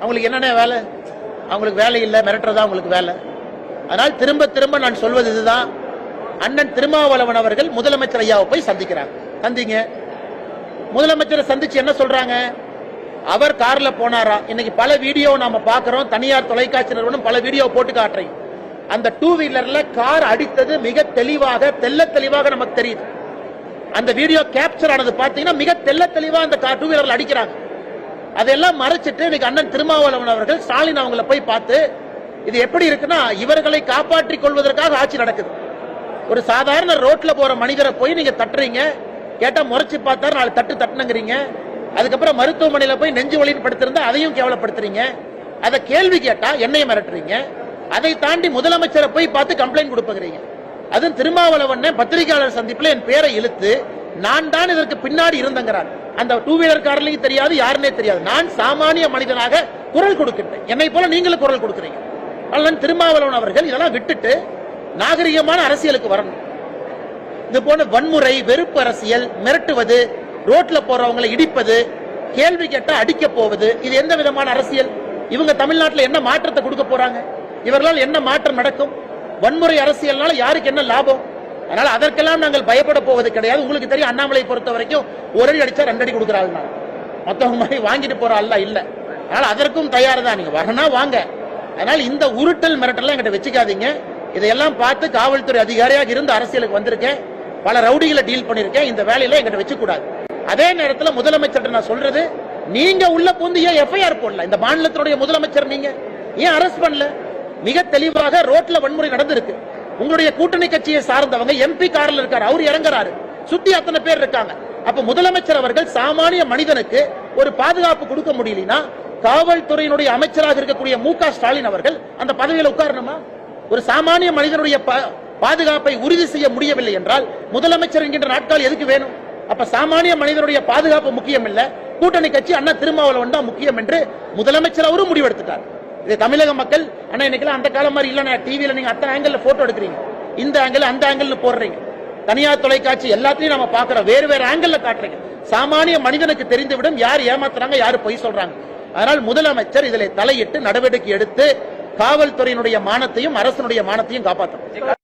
அவங்களுக்கு என்னென்ன வேலை? அவங்களுக்கு வேலை இல்லை மிரட்டுறதா அவங்களுக்கு வேலை? அதனால் திரும்ப திரும்ப நான் சொல்வது இதுதான். அண்ணன் திருமாவளவன் அவர்கள் முதலமைச்சர் ஐயாவை போய் சந்திக்கிறாங்க சந்திங்க. முதலமைச்சரை சந்திச்சு என்ன சொல்றாங்க? அவர் கார்ல போனாரா? இன்னைக்கு பல வீடியோ நாம பாக்குறோம் தனியார் தொலைக்காட்சி நிறுவனம் பல வீடியோ போட்டு காட்டுறீங்க அந்த டூ வீலர்ல கார் அடித்தது மிக தெளிவாக தெல்ல தெளிவாக நமக்கு தெரியுது. அந்த வீடியோ கேப்சர் ஆனது பாத்தீங்கன்னா மிக தெல்ல தெளிவா அந்த கார் டூ வீலர்ல அடிக்கிறாங்க. அதெல்லாம் மறைச்சிட்டு இன்னைக்கு அண்ணன் திருமாவளவன் அவர்கள் ஸ்டாலின் அவங்கள போய் பார்த்து இது எப்படி இருக்குன்னா இவர்களை காப்பாற்றிக் கொள்வதற்காக ஆட்சி நடக்குது. ஒரு சாதாரண ரோட்ல போற மனிதரை போய் நீங்க தட்டுறீங்க கேட்டா முறைச்சு பார்த்தா நாலு தட்டு தட்டுனுங்கிறீங்க. அதுக்கப்புறம் மருத்துவமனையில போய் நெஞ்சு வழியின் படுத்திருந்தா அதையும் கேவலப்படுத்துறீங்க. அதை கேள்வி கேட்டா என்னைய மிரட்டுறீங்க. அதை தாண்டி முதலமைச்சரை போய் பார்த்து கம்ப்ளைண்ட் கொடுப்பீங்க அதுவும் திருமாவளவன் பத்திரிகையாளர் சந்திப்பில் என் பேரை இழுத்து நான் தான் இதற்கு பின்னாடி இருந்தங்கிறான் அந்த டூ வீலர் கார்லயும் தெரியாது யாருன்னே தெரியாது. நான் சாமானிய மனிதனாக குரல் கொடுக்கின்றேன். என்னை போல நீங்களும் குரல் கொடுக்குறீங்க. அதனால் திருமாவளவன் அவர்கள் இதெல்லாம் விட்டுட்டு நாகரிகமான அரசியலுக்கு வரணும். இது போல வன்முறை வெறுப்பு அரசியல் மிரட்டுவது ரோட்ல போறவங்களை இடிப்பது கேள்வி கேட்டா அடிக்க போவது இது எந்த விதமான அரசியல்? இவங்க தமிழ்நாட்டுல என்ன மாற்றத்தை கொடுக்க போறாங்க? இவர்களால் என்ன மாற்றம் நடக்கும்? வன்முறை அரசியல்னால யாருக்கு என்ன லாபம்? அதனால அதற்கெல்லாம் நாங்கள் பயப்பட போவது கிடையாது. உங்களுக்கு தெரியும் அண்ணாமலை பொறுத்த வரைக்கும் ஒரு அடி அடிச்சா ரெண்டடி கொடுக்குறாள் நான் மத்தவங்க மாதிரி வாங்கிட்டு போற அல்ல இல்ல. அதனால அதற்கும் தயார் தான் நீங்க வரனா வாங்க. அதனால இந்த உருட்டல் மிரட்டல் எங்கிட்ட வச்சுக்காதீங்க. இதையெல்லாம் பார்த்து காவல்துறை அதிகாரியாக இருந்து அரசியலுக்கு வந்திருக்கேன். பல ரவுடிகளை டீல் பண்ணிருக்கேன். இந்த வேலையில எங்கிட்ட வச்சு கூடாது அதே நேரத்தில் முதலமைச்சர் நான் சொல்றது நீங்க உள்ள பூந்து ஏன் எஃப்ஐஆர் போடல? இந்த மாநிலத்தினுடைய முதலமைச்சர் நீங்க ஏன் அரெஸ்ட் பண்ணல? மிக தெளிவாக ரோட்ல வன்முறை நடந்திருக்கு. உங்களுடைய கூட்டணி கட்சியை சார்ந்தவங்க எம்பி கார்ல இருக்காரு அவர் இறங்குறாரு. சுத்தி அத்தனை பேர் இருக்காங்க. அப்ப முதலமைச்சர் அவர்கள் சாமானிய மனிதனுக்கு ஒரு பாதுகாப்பு கொடுக்க முடியலனா காவல்துறையினுடைய அமைச்சராக இருக்கக்கூடிய மு க ஸ்டாலின் அவர்கள் அந்த பதவியில் உட்காரணுமா? ஒரு சாமானிய மனிதனுடைய ப- பாதுகாப்பை உறுதி செய்ய முடியவில்லை என்றால் முதலமைச்சர் என்கின்ற நாட்கள் எதுக்கு வேணும்? அப்ப சாமானிய மனிதனுடைய பாதுகாப்பு முக்கியம் இல்ல கூட்டணி கட்சி அண்ணா திருமாவளவன் தான் முக்கியம் என்று முதலமைச்சர் அவரும் முடிவெடுத்துட்டார். இது தமிழக மக்கள் ஆனா இன்னைக்கு அந்த காலம் மாதிரி இல்ல டிவியில நீங்க அத்தனை ஆங்கிள் போட்டோ எடுக்கிறீங்க. இந்த ஆங்கிள் அந்த ஆங்கிள் போடுறீங்க. தனியார் தொலைக்காட்சி எல்லாத்தையும் நம்ம பாக்குறோம் வேறு வேறு ஆங்கிள் காட்டுறீங்க. சாமானிய மனிதனுக்கு தெரிந்துவிடும். யார் ஏமாத்துறாங்க யார் பொய் சொல்றாங்க. அதனால் முதலமைச்சர் இதில் தலையிட்டு நடவடிக்கை எடுத்து காவல்துறையினுடைய மானத்தையும் அரசனுடைய மானத்தையும் காப்பாற்றும்